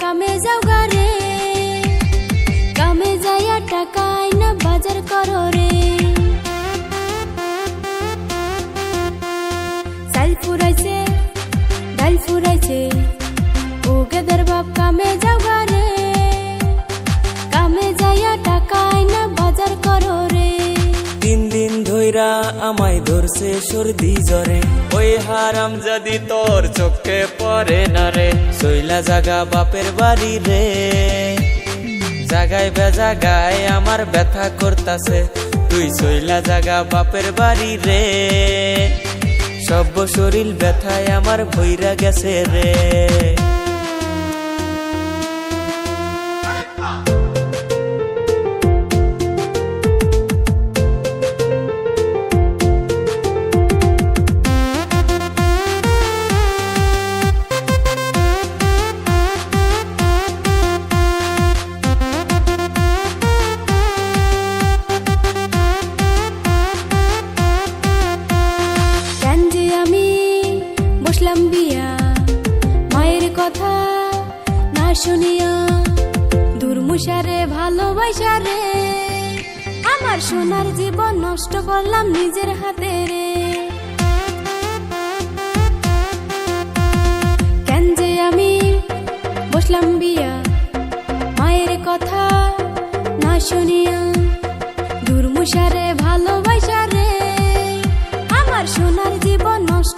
কামে যাও গারে কামে যাইয়া টাকায় না বাজার করো রে। ধইরা আমায় ধরছে সর্দি জ্বরে। ওই হারাম যদি তোর চোখে পড়ে না রে। শৈলা জাগা বাপের বাড়ি রে। জাগায় বেজাগায় আমার ব্যথা করতাছে। তুই শৈলা জাগা বাপের বাড়ি রে। সব শরীর ব্যথায় আমার ভৈরা গেছে রে। শুনিয়া দুর্মুষারে ভালোবাসা রে। আমার সোনার জীবন নষ্ট করলাম নিজের হাতে রে। কেন যে আমি বসলাম বিয়া, মায়ের কথা না শুনিয়া দুর্মুষারে ভালোবাসা রে। আমার সোনার জীবন নষ্ট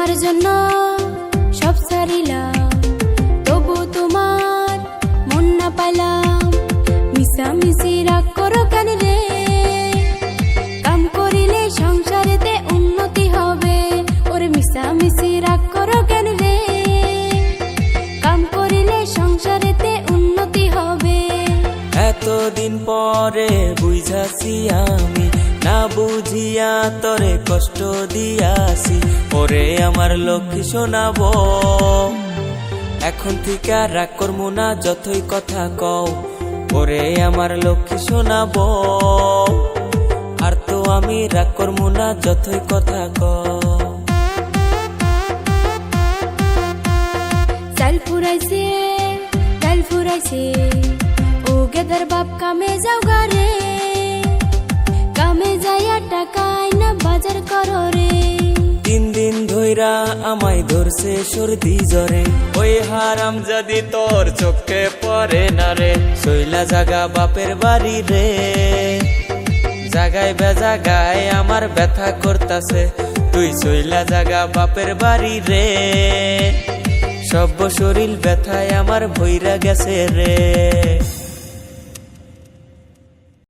তোমার জন্য এতদিন পরে বুঝাছি আমি? না বুঝিয়া তরে কষ্ট দিয়াছি ওরে আমার লক্ষ্মী শোনাব। এখন থেকে রাগ করব না, যতই কথা কও। ওরে আমার লক্ষ্মী শোনাব। আর তো আমি রাগ করব না, যতই কথা কও। চাল ফুরাইছে ডাল ফুরাইছে। ও গেদার বাপ কামে যাও গারে কামে যাইয়া টাকায় না বাজার করো রে তিন দিন ধইরা আমায় ধরছে সর্দি জ্বরে ওই হারাম যদি তোর চোখে পড়ে না রে শৈলা জাগা বাপের বাড়ি রে জাগায় বেজাগায় আমার ব্যথা করতাছে তুই শৈলা জাগা বাপের বাড়ি রে সব শরীর ব্যথায় আমার ভৈরা গেছে রে